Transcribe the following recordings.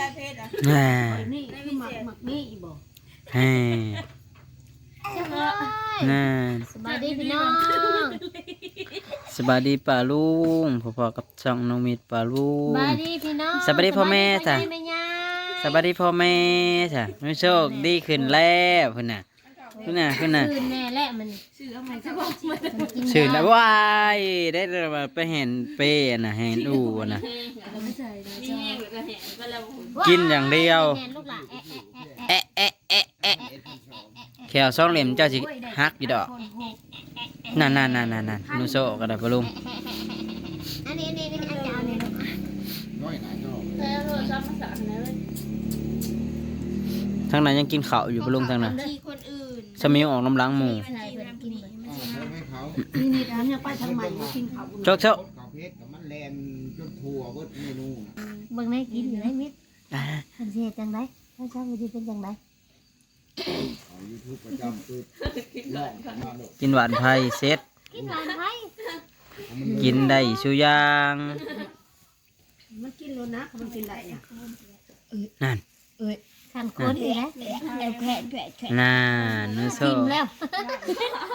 ยาเพชรอะอ่านี่คือหมักหมักนี่บ่เฮ้นั่นสบายดีพี่น้องสบายดีป่าลุงพ่อๆกับช่องน้องมิตรป่าลุสงบายดีพี่น้องสบายดีพ่อแม่จ้ะสบายดีแม่ย่าสบายดีพ่อแม่จ้ะไม่โชคดีขึ้นแล้วพุ่นน่ะ พุ่นน่ะพุ่นน่ะคืนแม่และมันชื่อเอาใหม่จะบอกมามันกินชื่อนะว้ายได้มาไปเห็นเป้น่ะเห็นอู่น่ะมีแห้งหรือก็แห้งก็แล้วกินอย่างเดียวแม่ลูกหลานแอะแอะแอะเอ๊ะเอ๊ะเอ๊ะเอ๊ะแขวสองเหลี่ยมเจ้าสิฮักอยู่ดอกนั่นนั่นนั่นนั่นนั่นนูโซก็ได้ป่าลุงอันนี้อันนี้อันนี้อันนี้อันนี้ลูกน้อยหนาชอบแล้วโทรศัพท์ภาษาไหนเลยทางนั้นยังกินข้าวอยู่ป่าลุงทางนั้นที่คนอื่น สมิวออกน้ำล้างหมูใช่เพิ่นกินเหมือนอ๋อเขาให้เขานี่นี่ทำยังไปทางใหม่มากินข้าวโชคโชคเขาเพชรกับมันแลนจนทั่วเบิดเมนูน่ะเบิ่งได้กินอยู่ได้มิดอ่าเพิ่นสิเฮ็ดจังได๋เพิ่นจะสิเป็นจังได๋เขายูทูบประจำคือลอกมาโลดกินหวานไผ่เซ็ตกินหวานไผมันกินได้สุอยางมันกินแล้วนะมันกินได้อะนั่นเอ้ย คันคนอีกแล้วแผะแผะแผะน่านูโซกินแล้ว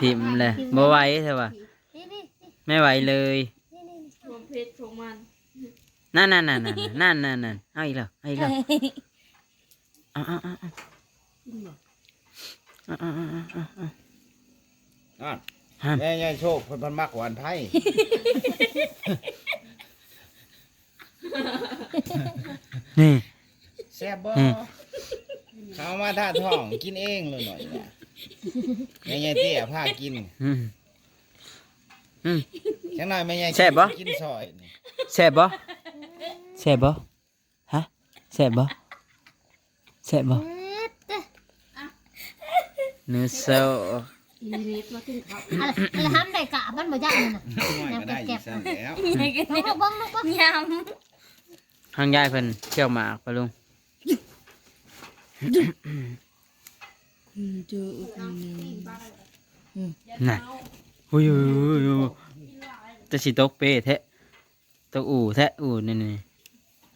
พิมพ์เลยบ่ไหวใช่ปะนี่นี่ไม่ไหวเลยนี่นี่โทรเพชรโทรมันนั่นนั่นนั่นนั่นนั่นนั่นนั่นเอาอีกแล้วเอาอีกแล้วเอาเอาเอาเอาเอาเอาเอาเอาเอาอะฮันแม่ยายโชคเพิ่นเพันมักหวานไทยนี่ แซ่บบ่อืม เขามาท่าท้องกินเองเลยหน่อยเนี่ยแม่ยายเตี้ยพากินอืมอืม จังหน่อยแม่ยายแซ่บบ่ กินซอยนี่แซ่บบ่แซ่บบ่ฮะแซ่บบ่แซ่บบ่นูโซอะไรอะไรห้ามได้กะมันบ่ยากเลยน่ะน้อยก็ได้อีกสั่นแล้วน้องลูกเบิ่งลูกเบิ่งยทางยายเพิ่นเที่ยวหมากปะลุงำ เจออีกหนึ่งน่ะอุ้ยอุ้ยอุ้ยอุ้ยจะสิตกเป้แท้ตกอู่แท้อู่นี่นี่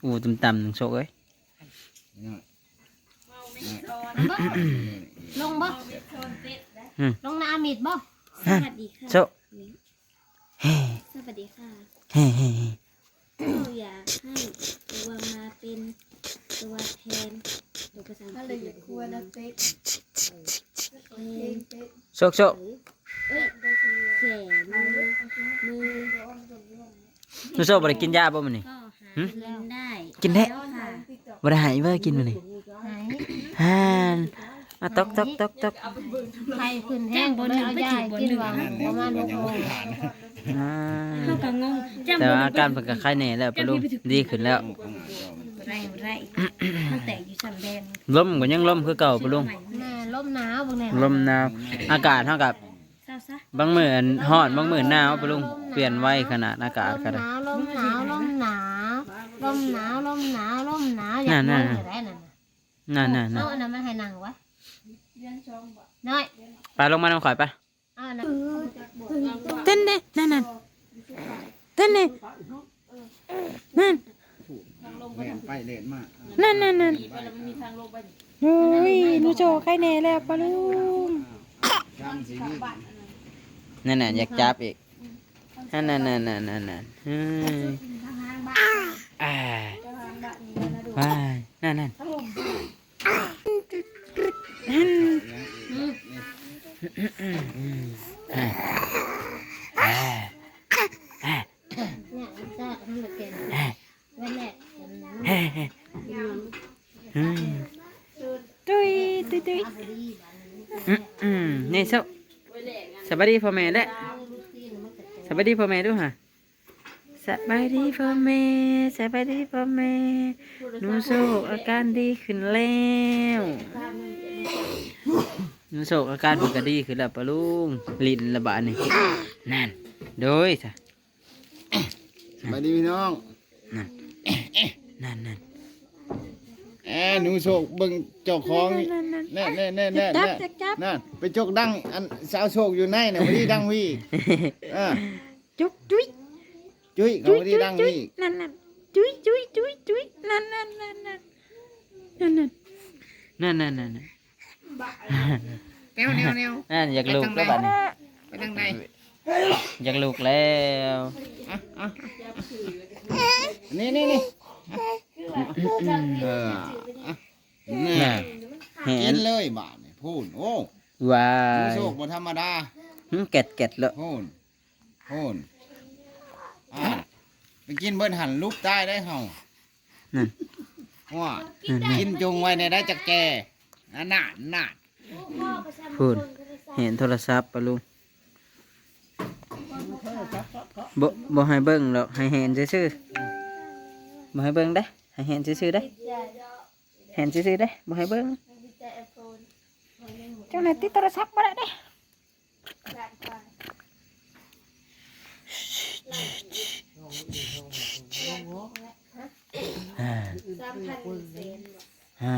อู่ต่ำๆหนึ่งโชกเอ้ยน้อยลงบ่ลงน้ำมิดบ่สวัสดีค่ะโชกเฮ้สวัสดีค่ะเฮ้เฮ้เฮ้เราอยากให้ตัวมาเป็น ตัวแทนตัวภาษาอังกฤษควรนะเป๊กโชกโชกเอ้ยแขนมือมือนูโชกบ่ได้กินยาบ่มื้อนี้ก็หาเงินได้กินได้แล้วค่ะบ่ได้หายเว้อกินมื้อนี้ไหนฮ่านอะตกตกตกตกใครขึ้นแห้งบ่ได้เอายายกินวางประมาณก็6ยังโมไม่งผ่านนะอ่าเข้ากับงงจำแต่บ่ว่าได้อาการเพิ่นก็ไข้แน่แล้วปะลุงดีขึ้นแล้ว ไรไรมันแตกอยู่สำแดงลมก็ยังลมคือเก่าปะลุงแม่ลมหนาวบ่แน่ลมหนาวอากาศเท่ากับเศร้าซะบางมื้ออันร้อนบางมื้อหนาวปะลุงเปลี่ยนไวขนาดอากาศลก็มหได้นาวลมหนาวลมหนาวลมหนาวลมหนาวลมหนาวอยากลงอยู่ได้นั่นน่ะนั่นนั่นนั่เอานอันนั้นมาให้นั่งวะน้อยไปลงมาน้ำข่อยไปเอาอันนั้นเต้นเด้นั่นนั่นเต้นเด้นั่น แม่นไปเล่นมากนั่นนั่นนั่นมีทางลงไปโอ้ยหนูโจไข้แน่แล้วปะลุงจำสินี่นั่นน่ะอยากจับอีกนั่นนั่นนั่นนั่นนั่นนั่นเฮ้ยอ่าว้ายนั่นนั่นนั่นอ่าอ่าอ่า เนี่ยมันจะทำแบบเป็นไว้แหละ เฮ้เฮ้อืม ตุ้ยตุ้ยตุ้ยเอาไปดีบ้านอืมอืมนี่เจ้าสบายดีพ่อแม่เด้อนี้มันก็สบายดีพ่อแม่ด้วยฮะสบายดีพ่อแม่สบายดีพ่อแม่หนูโศกอาการดีขึ้นแล้วหนูโศกอาการเพิ่นก็ดีขึ้นแล้วปะลุงลิ้นระบาดนี่นั่นโดยจ้ะไปดีพี่น้องนั่นนั่นนั่น แอหนูโชคเบิ่งเจ้าของแน่แน่แน่แน่แน่นั่นไปจกดังอันสาวโชคอยู่ในน่ะบ่ได้ดังวีเออจุ๊กจุ๊ยจุ้ยเขาบ่ได้ดังวีนั่นนั่นจุ๊ยจุ๊ยจุ๊ยจุ๊ยนั่นนั่นนั่นนั่นนั่นนั่นนั่นนั่นแนวแนวแนวนั่นอยากลูกแล้วบัดนี้ไปทางใดอยากลูกแล้วนี่นี่นี่ เอออะนี่น่ะเห็กินนเลยบาทนี่พูนโอ้ว้าหนูยโชคบ่ธรรมดาหึเก็ดเก็ดเลยพูนพูนอ่าไปกินเบิ้นหันลูกใต้ได้เฮานั่นว่านั่นนั่นกินจงไว้ในได้จักแกน่ะน่ะน่ะพูดเห็นโทรศัพท์ปะลุงบ่บ่ให้เบิ่งหรอกให้เห็นซื่อๆ บ่ให้เบิ่งได้ให้เห็นซื่อๆได้เห็นซื่อๆได้บ่ให้เบิ่งเจ้าไหนายติดโทรศัพท์บ่ได้เด้อ่าสามพันเซนอ่า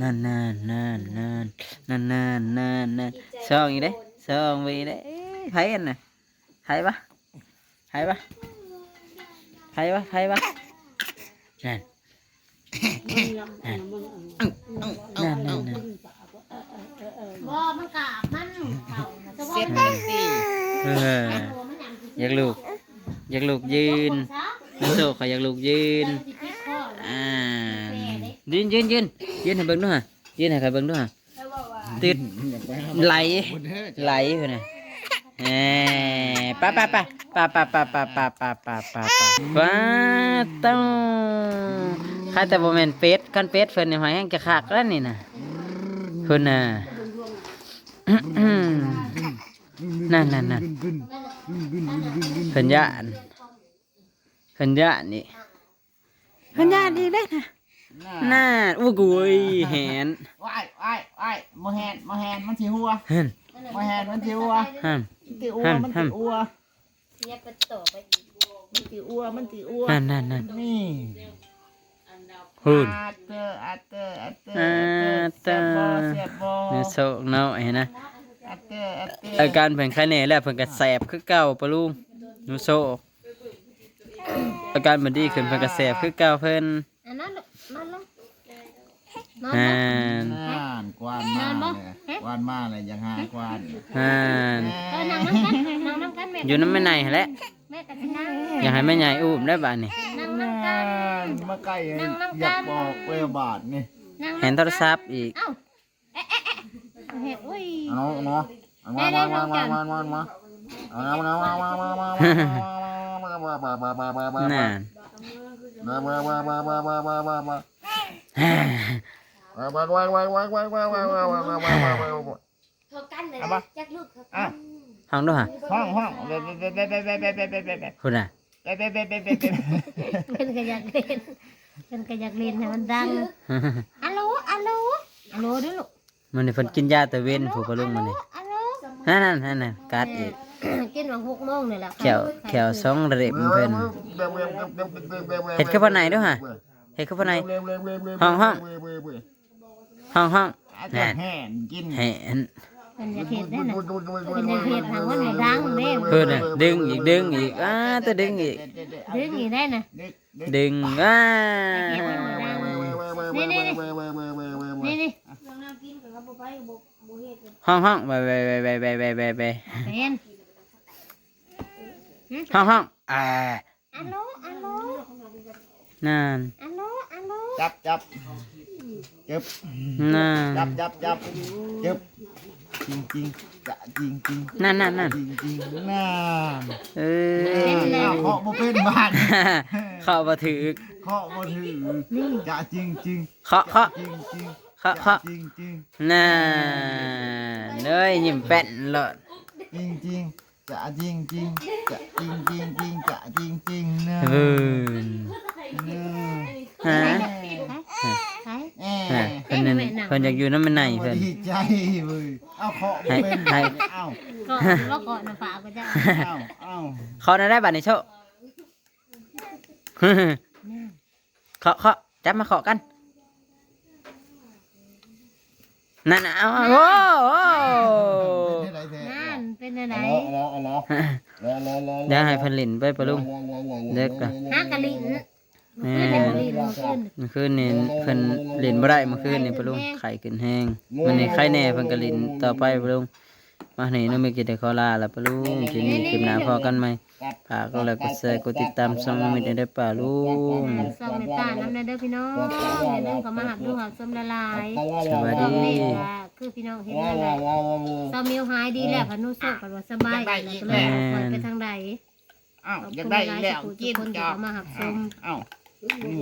นั่นนั่นนั่นนั่นนั่นนั่นนั่นนั่นซองอีกเด้ซองไปอีกเด้เอ้ยไผอันน่ะไผปะไผปะ ไผปะไผปะนั่นนั่นนั่นนั่นนั่นบ่มันกาบมันเขาน่ะเฉพาะเสียมันตีเออตัวมันสิอยากลูก อยากลูกยืนน้ำโซขออยากลูกยืนอ่ายืนยืนยืนยืนให้เบิ่งด้วยฮะยืนให้ใครเบิ่งด้วยฮะติดไหลไหลไปนะ แหมป้าป้าป้าป้าป้าป้าป้าป้าป้าป้าป้าป้าต้องข้าแต่บ่แม่นเป็ดคันเป็ดเพิ่นนี่หอยแห้งจะคักแล้วนี่น่ะเพิ่นน่ะนั่นนั่นนั่นเพิ่นย่านเพิ่นย่านนี่เพิ่นย่านอีกได้น่ะน่าอู้กุยแหนว้ายว้ายว้ายโมแฮนโมแฮนมันสิหัวเฮ้นโมแฮนมันสิหัวฮัมมัน สิอัวฮั่มมันฮั่สิมอัวเนี่ยเป็นโตไปอีกมันสิอัวมันสิอัวนั่นนั่นนั่นนี่พูดอาเตอร์อาเตอร์อาเตอร์อาเตอร์เสียบบ่เนื้อโซกเนาะเห็นนะอาเตอร์อาเตอร์อาการเพิ่นไข้แน่แล้วเพิ่นก็แสบคือเก่าปะลุงหนูโซอาการมันดีขึ้นเพิ่นก็แสบคือเก่าเพิ่นอันนั้นลูกนอนลงนอนอ่าลงนน่านกวานมานั่นบ่เลยฮะก วานมาเลยยังหากวานอ่านเออนั่งน้ำกันนั่งน้ำกันแม่อยู่น้ำแม่ในหั่นแหละแม่ก็สินั่งอยากให้แม่ใหญ่อุ้มได้บ้านนี่นั่งน้ำกันมาใกล้นั่งน้ำกันอยากบอกเปลบาทนี่นั่งเห็นโทรศัพท์อีกเอ้าเอ๊ะเอ๊ะเอ๊ะเฮ็ดอุ้ยเอาเนาะเอาเนาะเอามามามามามามาเอามามามามามามามาน่ะมามามามามามามามามาฮ่ามามามามามา มามามามามามามามาเขากันเลยเอามาจักลูกเขาอะกันห้องด้วยฮะห้องห้องเบ๊ะเบ๊ะเบ๊ะเบ๊ะเบ๊ะเบ๊ะเบ๊ะเบ๊ะเบ๊ะเบ๊ะคุณน่ะเบ๊ะเบ๊ะเบ๊ะเบ๊ะเบ๊ะเบ๊ะเพิ่นก็อยากเล่นเพิ่นก็อยากเล่นให้มันดังอัลโหลอัลโหลอัลโหลเด้อลูกมันนี่เพิ่นกินยาตะเวนผู้ปะลุงมันนี่อัลโหลนั่นนั่นนั่นน่ะกัดอีกกินมาหกโมงนี่แหละแขวแขวสองเร็บเพิ่นเฮ็ดคือบ่ไหนด้วยฮะเฮ็ดคือบ่ไหน ห้องห้องอาจจะแห่นกินแหนเป็นจะเผ็ดได้น่ะเป็นจะเผ็ดทางวันไหนดังเด้เพิ่นน่ะดึงอีกดึงอีกอ้าแต่ดึงอีกดึงอีกได้น่ะดึงอ้านี่นี่นี่นี่ห้องห้องไปไปไปไปไปไปไปเป็นห้องห้องอ่าอัลโหลอัลโหลนั่นอัลโหลอัลโหลจับจับ จับนั่นจับจับจับจับจริงจริงจะจริงจริงนั่นนั่นนั่นจริงจริงน่าเออเอาเคาะบ่เป็นบ้านเข้ามาถือเคาะบ่ถือจะจริงจริงเคาะเคาะจริงจริงเคาะเคาะจริงจริงน่นเลยยิ้มแป้นเลยจริงจริงจะจริงจริงจะจริงจริงจริงจะจริงจริงนะเบิ่นฮะใช่เอ๊ฮะเพิ่นนั่นเพิ่นอยากอยู่น้ำมันในเพิ่น ดีใจเว้ยเอาเคาะบ่เป็นให้ เอาก็ว่าก่อนนะฝากก็จะเอาเอาเขาน่ะได้บัตรในโชว์ เคาะเคาะจับมาเคาะกันนั่นน่ะเอาโอ้โหเป็นได้แท้นั่นเป็นอะไรรอรอรอรอรอรอเดี๋ยวให้เพิ่นเลินไปปะลุง เด็กอะฮากะลินเมื่อคืนเมื่อคืนเอคืนนี่เพิ่นเล่นบ่ได้เมื่อคืนนี่ปะลุงไข่ขึ้นแห้งมันนี่ไข่แน่เพิ่นก็เล่นต่อไปปะลุงมาหนี่น้องมีกิจได้ขอลาแล้วปะลุงทีนี้คลิปหน้าพอกันไหมฝากก็แล้วกดแชร์กดติดตามช่องน้องมีได้เด้ป่าลุงซองเมตาน้ำในเด้อพี่น้องอย่าลืมเข้ามาหับดูหับส้มละลายสวัสซองดีนี่ว่าคือพี่น้องเห็นนั่นแหละซองมิวหายดีแล้วพนุโซกันว่าสบายแล้วก็เลยไปทางใดอ้าวอยากได้แล้วกิกนคนที่จ้ะเข้ามาหับชมอ้าว 嗯。